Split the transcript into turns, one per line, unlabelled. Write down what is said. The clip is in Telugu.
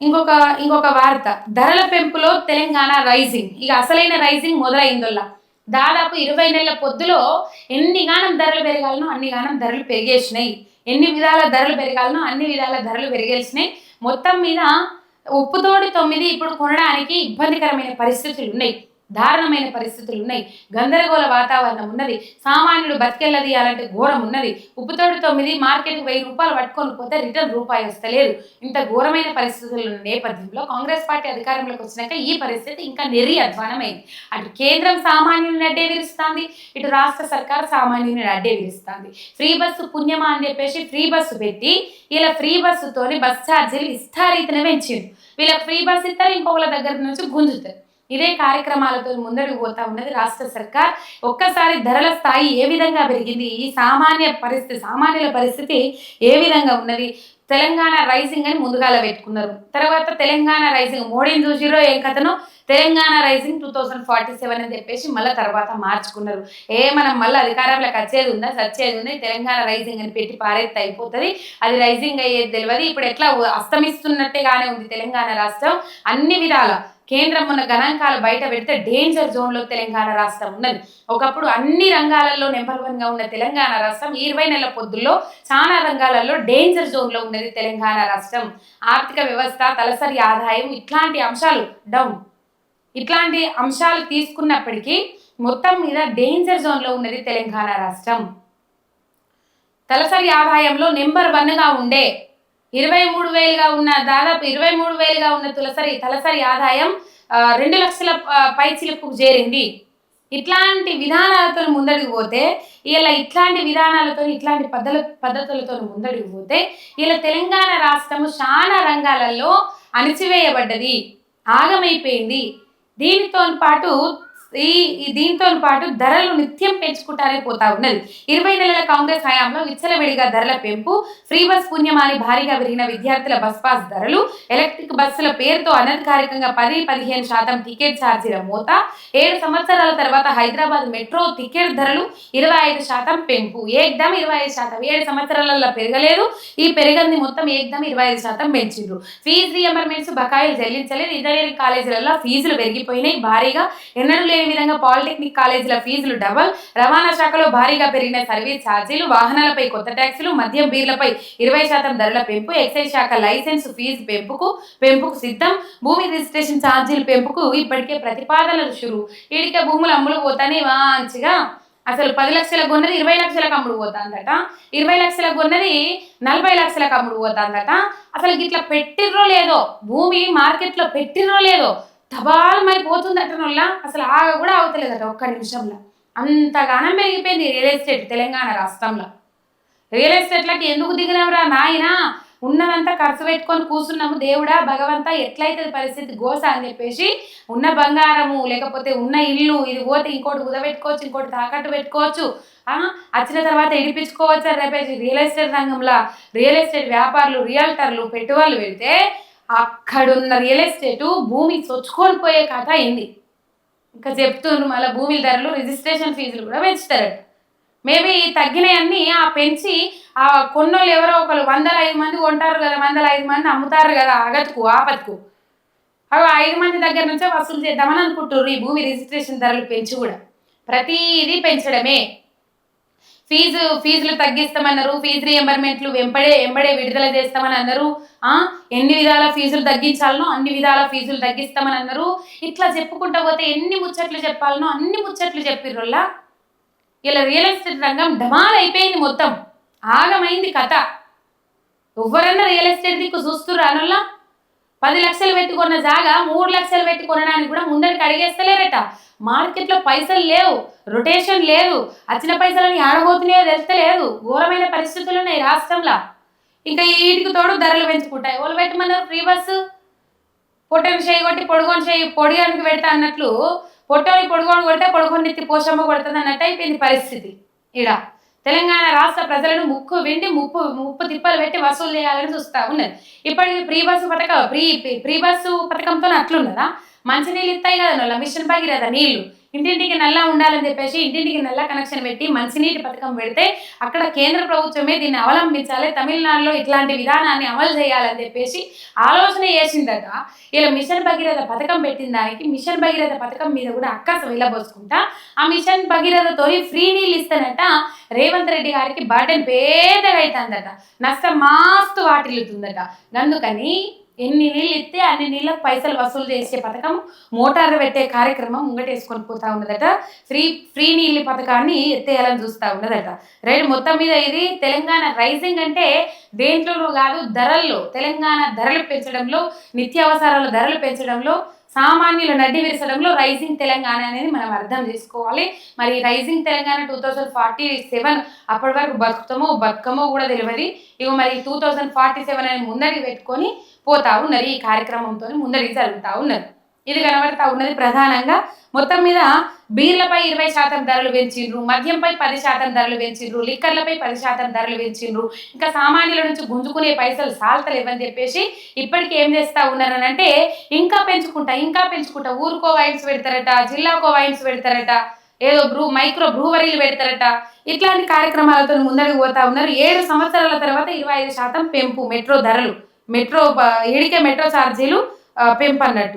ఇంకొక ఇంకొక వార్త. ధరల పెంపులో తెలంగాణ రైజింగ్. ఇక అసలైన రైజింగ్ మొదలైందల్లా దాదాపు ఇరవై నెలల పొద్దులో ఎన్ని గానం ధరలు పెరగాలనో అన్ని గానం ధరలు పెరిగేసినాయి. ఎన్ని విధాల ధరలు పెరగాలనో అన్ని విధాల ధరలు పెరిగేసినాయి. మొత్తం మీద ఉప్పుతోడి తొమ్మిది ఇప్పుడు కొనడానికి ఇబ్బందికరమైన పరిస్థితులు ఉన్నాయి దారుణమైన పరిస్థితులు ఉన్నాయి. గందరగోళ వాతావరణం ఉన్నది. సామాన్యుడు బతికెళ్ళదీయాలంటే ఘోరం ఉన్నది. ఉప్పుతోడు తొమ్మిది మార్కెట్ వెయ్యి రూపాయలు పట్టుకొని పోతే రిటర్న్ రూపాయి వస్తలేదు. ఇంత ఘోరమైన పరిస్థితుల నేపథ్యంలో కాంగ్రెస్ పార్టీ అధికారంలోకి వచ్చినాక ఈ పరిస్థితి ఇంకా నెరి అధ్వానమైంది. అటు కేంద్రం సామాన్యుని అడ్డే విరుస్తుంది. ఇటు రాష్ట్ర సర్కార్ సామాన్యుని అడ్డే విరుస్తుంది. ఫ్రీ బస్సు పుణ్యమా అని చెప్పేసి ఫ్రీ బస్సు పెట్టి ఇలా ఫ్రీ బస్సుతోని బస్ ఛార్జీలు ఇస్తారీతనే పెంచారు వీళ్ళకి ఫ్రీ బస్ ఇస్తారు ఇంకొకళ్ళ దగ్గర నుంచి గుంజుతారు. ఇదే కార్యక్రమాలతో ముందడుగు పోతా ఉన్నది రాష్ట్ర సర్కార్. ఒక్కసారి ధరల స్థాయి ఏ విధంగా పెరిగింది? ఈ సామాన్య పరిస్థితి సామాన్యుల పరిస్థితి ఏ విధంగా ఉన్నది? తెలంగాణ రైజింగ్ అని ముందుగాల పెట్టుకున్నారు. తర్వాత తెలంగాణ రైజింగ్ మోడీని చూసిరో ఏం కథనో? Telangana rising two thousand forty seven అని చెప్పేసి మళ్ళీ తర్వాత మార్చుకున్నారు. ఏ మనం మళ్ళీ అధికారంలోకి వచ్చేది ఉందా? సచ్చేది ఉంది? తెలంగాణ రైజింగ్ అని పెట్టి పారేస్తే అయిపోతుంది. అది రైజింగ్ అయ్యేది తెలియదు ఇప్పుడు ఎట్లా అస్తమిస్తున్నట్టేగానే ఉంది తెలంగాణ రాష్ట్రం. అన్ని విధాల కేంద్రం ఉన్న గణాంకాలు బయట పెడితే డేంజర్ జోన్లో తెలంగాణ రాష్ట్రం ఉన్నది. ఒకప్పుడు అన్ని రంగాలలో నెంబర్ వన్గా ఉన్న తెలంగాణ రాష్ట్రం ఇరవై నెలల పొద్దుల్లో చాలా రంగాలలో డేంజర్ జోన్లో ఉన్నది తెలంగాణ రాష్ట్రం. ఆర్థిక వ్యవస్థ తలసరి ఆదాయం ఇట్లాంటి అంశాలు డౌన్ ఇట్లాంటి అంశాలు తీసుకున్నప్పటికీ మొత్తం మీద డేంజర్ జోన్లో ఉన్నది తెలంగాణ రాష్ట్రం. తలసరి ఆదాయంలో నెంబర్ వన్గా ఉండే ఇరవై మూడు వేలుగా ఉన్న దాదాపు ఇరవై మూడు వేలుగా ఉన్న తులసరి తలసరి ఆదాయం రెండు లక్షల ఆ, పైచిలకు చేరింది. ఇట్లాంటి విధానాలతో ముందడికి పోతే ఇలా ఇట్లాంటి విధానాలతో ఇట్లాంటి పద్ధతుల పద్ధతులతో ముందడికి పోతే ఇలా తెలంగాణ రాష్ట్రము చాలా రంగాలలో అణిచివేయబడ్డది ఆగమైపోయింది. దీనితో పాటు ఈ దీంతో పాటు ధరలు నిత్యం పెంచుకుంటానే పోతా ఉన్నది. ఇరవై నెలల కాంగ్రెస్ హయాంలో విచ్చలవిడిగా ధరల పెంపు ఫ్రీ బస్ పుణ్యమాని భారీగా పెరిగిన విద్యార్థుల బస్ పాస్ ధరలు ఎలక్ట్రిక్ బస్సుల పేరుతో అనధికారికంగా పది పదిహేను శాతం టికెట్ ఛార్జీల మూత ఏడు సంవత్సరాల తర్వాత హైదరాబాద్ మెట్రో టికెట్ ధరలు ఇరవై ఐదు శాతం పెంపు. ఏకదం ఇరవై ఐదు శాతం? ఏడు సంవత్సరాలలో పెరగలేదు. ఈ పెరగంది మొత్తం ఏకదం ఇరవై ఐదు శాతం పెంచిండ్రు. ఫీజు రియంబర్మెంట్స్ బకాయిలు చెల్లించలేదు. ఇంజనీరింగ్ కాలేజీలలో ఫీజులు పెరిగిపోయినాయి. భారీగా ఎన్నడూ లేని విధంగా పాలిటెక్నిక్ కాలేజీల ఫీజులు డబల్ రవాణా శాఖలో భారీగా పెరిగిన సర్వీస్ ఛార్జీలు వాహనాలపై కొత్త ట్యాక్సులు మద్యం బీర్లపై ఇరవై శాతం ధరల పెంపు ఎక్సైజ్ శాఖ లైసెన్స్ ఫీజు పెంపుకు పెంపుకు సిద్ధం. భూమి రిజిస్ట్రేషన్ ఛార్జీల పెంపుకు ఇప్పటికే ప్రతిపాదనలు షురు. ఈడికే భూములు అమ్ములు పోతానే మంచిగా. అసలు పది లక్షల కొన్నది ఇరవై లక్షలకు అమ్ముడు పోతుందట. ఇరవై లక్షల కొన్నది నలభై లక్షలకు అమ్ముడు పోతుందట. అసలు ఇట్లా పెట్టిర్రో లేదో? భూమి మార్కెట్లో పెట్టిర్రో లేదో? తబాలు మరి వల్ల అసలు ఆగ కూడా అవుతలేదట ఒక్క నిమిషంలో. అంతగానం పెరిగిపోయింది రియల్ ఎస్టేట్ తెలంగాణ రాష్ట్రంలో. రియల్ ఎస్టేట్లకి ఎందుకు దిగినాంరా నాయనా? ఉన్నదంతా ఖర్చు పెట్టుకొని కూర్చున్నాము దేవుడా భగవంతా ఎట్లయితే పరిస్థితి? గోస అని చెప్పేసి ఉన్న బంగారము లేకపోతే ఉన్న ఇల్లు ఇది పోతే ఇంకోటి ఉదబెట్టుకోవచ్చు ఇంకోటి తాకట్టు పెట్టుకోవచ్చు వచ్చిన తర్వాత ఇడిపించుకోవచ్చు అని చెప్పేసి రియల్ ఎస్టేట్ రంగంలో రియల్ ఎస్టేట్ వ్యాపారులు రియల్టర్లు పెట్టుబడులు పెడితే అక్కడున్న రియల్ ఎస్టేటు భూమి చొచ్చుకొని పోయే కథ అయింది. ఇంకా చెప్తున్నారు మళ్ళీ భూమి ధరలు రిజిస్ట్రేషన్ ఫీజులు కూడా పెంచుతారట. మేబీ తగ్గినవన్నీ ఆ పెంచి ఆ కొన్నోళ్ళు ఎవరో ఒకరు వందల ఐదు మంది కొంటారు కదా వందల ఐదు మంది అమ్ముతారు కదా ఆగతుకు ఆపత్కు అవి ఐదు మంది దగ్గర నుంచే వసూలు చేద్దామని అనుకుంటుర్రు ఈ భూమి రిజిస్ట్రేషన్ ధరలు పెంచి కూడా. ప్రతిదీ పెంచడమే. ఫీజు ఫీజులు తగ్గిస్తామన్నారు. ఫీజు రియంబర్మెంట్లు వెంబడే వెంబడే విడుదల చేస్తామని అన్నారు ఆ, ఎన్ని విధాల ఫీజులు తగ్గించాలనో అన్ని విధాల ఫీజులు తగ్గిస్తామని అన్నారు ఇట్లా చెప్పుకుంటా పోతే ఎన్ని ముచ్చట్లు చెప్పాలనో అన్ని ముచ్చట్లు చెప్పిర్రుల్లా ఇలా రియల్ ఎస్టేట్ రంగం డమాల్ అయిపోయింది మొత్తం. ఆగమైంది కథ. ఎవరన్నా రియల్ ఎస్టేట్ దిక్కు చూస్తున్నారు అనుల్లా పది లక్షలు పెట్టుకున్న జాగా మూడు లక్షలు పెట్టి కొనడానికి కూడా ముందరికి అడిగేస్తలేరట. మార్కెట్లో పైసలు లేవు రొటేషన్ లేదు వచ్చిన పైసలని ఆడబోతున్నాయో తెలుస్తలేదు ఘోరమైన పరిస్థితులు ఉన్నాయి రాష్ట్రంలో. ఇంకా వీటికి తోడు ధరలు పెంచుకుంటాయి. వాళ్ళు పెట్టమన్నారు ఫ్రీ బస్సు పొట్టని చేయి కొట్టి పొడుగొని చేయి పొడిగానికి పెడతా అన్నట్లు పొట్టని పొడుగోని కొడితే పొడుగొని నెత్తి పోషమ్మ కొడుతుంది అన్నట్టు అయిపోయింది పరిస్థితి. ఇడా తెలంగాణ రాష్ట్ర ప్రజలను ముక్కు వెండి ముప్పు ముప్పు తిప్పలు పెట్టి వసూలు చేయాలని చూస్తా ఉన్నది. ఇప్పటికి ప్రీ బస్సు పథకం ప్రీ ప్రీ బస్సు పథకంతో అట్లున్నదా? మంచినీళ్ళు ఇస్తాయి కదా నల్ల మిషన్ భగీరథ నీళ్ళు? ఇంటింటికి నల్లా ఉండాలని చెప్పేసి ఇంటింటికి నల్ల కనెక్షన్ పెట్టి మంచినీటి పథకం పెడితే అక్కడ కేంద్ర ప్రభుత్వమే దీన్ని అవలంబించాలి తమిళనాడులో ఇట్లాంటి విధానాన్ని అమలు చేయాలని చెప్పేసి ఆలోచన చేసిందట. ఇలా మిషన్ భగీరథ పథకం పెట్టిన దానికి మిషన్ భగీరథ పథకం మీద కూడా అక్కస వెళ్ళబోసుకుంటా ఆ మిషన్ భగీరథతో ఫ్రీ నీళ్ళు ఇస్తానట. రేవంత్ రెడ్డి గారికి బర్డెన్ పేదగా అవుతుందట నష్టం మాస్తు వాటిల్లుతుందట అందుకని ఎన్ని నీళ్ళు ఇస్తే అన్ని నీళ్ళకి పైసలు వసూలు చేసే పథకం మోటార్లు పెట్టే కార్యక్రమం ముంగటేసుకొని పోతా ఉన్నదట. ఫ్రీ ఫ్రీ నీళ్ళ పథకాన్ని ఎత్తేయాలని చూస్తూ ఉన్నదట. రైట్ మొత్తం మీద ఇది తెలంగాణ రైజింగ్ అంటే దేంట్లోనూ కాదు ధరల్లో తెలంగాణ ధరలు పెంచడంలో నిత్యావసరాల ధరలు పెంచడంలో సామాన్యుల నడ్డి విరసడంలో రైజింగ్ తెలంగాణ అనేది మనం అర్థం చేసుకోవాలి. మరి rising Telangana two thousand forty seven అప్పటి వరకు బతుకుతామో బతుకమో కూడా తెలియదు ఇవి మరి టూ థౌజండ్ ఫార్టీ సెవెన్ అని ముందరికి పెట్టుకొని పోతా ఉన్నారు. ఈ కార్యక్రమంతో ముందరికి జరుగుతూ ఉన్నారు. ఇది కనబడతా ఉన్నది ప్రధానంగా. మొత్తం మీద బీర్లపై ఇరవై శాతం ధరలు పెంచిండ్రు మద్యంపై పది శాతం ధరలు పెంచిండ్రు లిక్కర్లపై పది శాతం ధరలు పెంచిండ్రు. ఇంకా సామాన్యుల నుంచి గుంజుకునే పైసలు సాల్తలేవని చెప్పేసి ఇప్పటికి ఏం చేస్తా ఉన్నారనంటే ఇంకా పెంచుకుంటా ఇంకా పెంచుకుంటా. ఊరుకో వైన్స్ పెడతారట జిల్లాకో వైన్స్ పెడతారట ఏదో బ్రూ మైక్రో బ్రూవరీలు పెడతారట. ఇట్లాంటి కార్యక్రమాలతో ముందడుగు పోతా ఉన్నారు. ఏడు సంవత్సరాల తర్వాత ఇరవై ఐదు శాతం పెంపు మెట్రో ధరలు మెట్రో బ- ఏడికే మెట్రో ఛార్జీలు పెంపు అన్నట్టు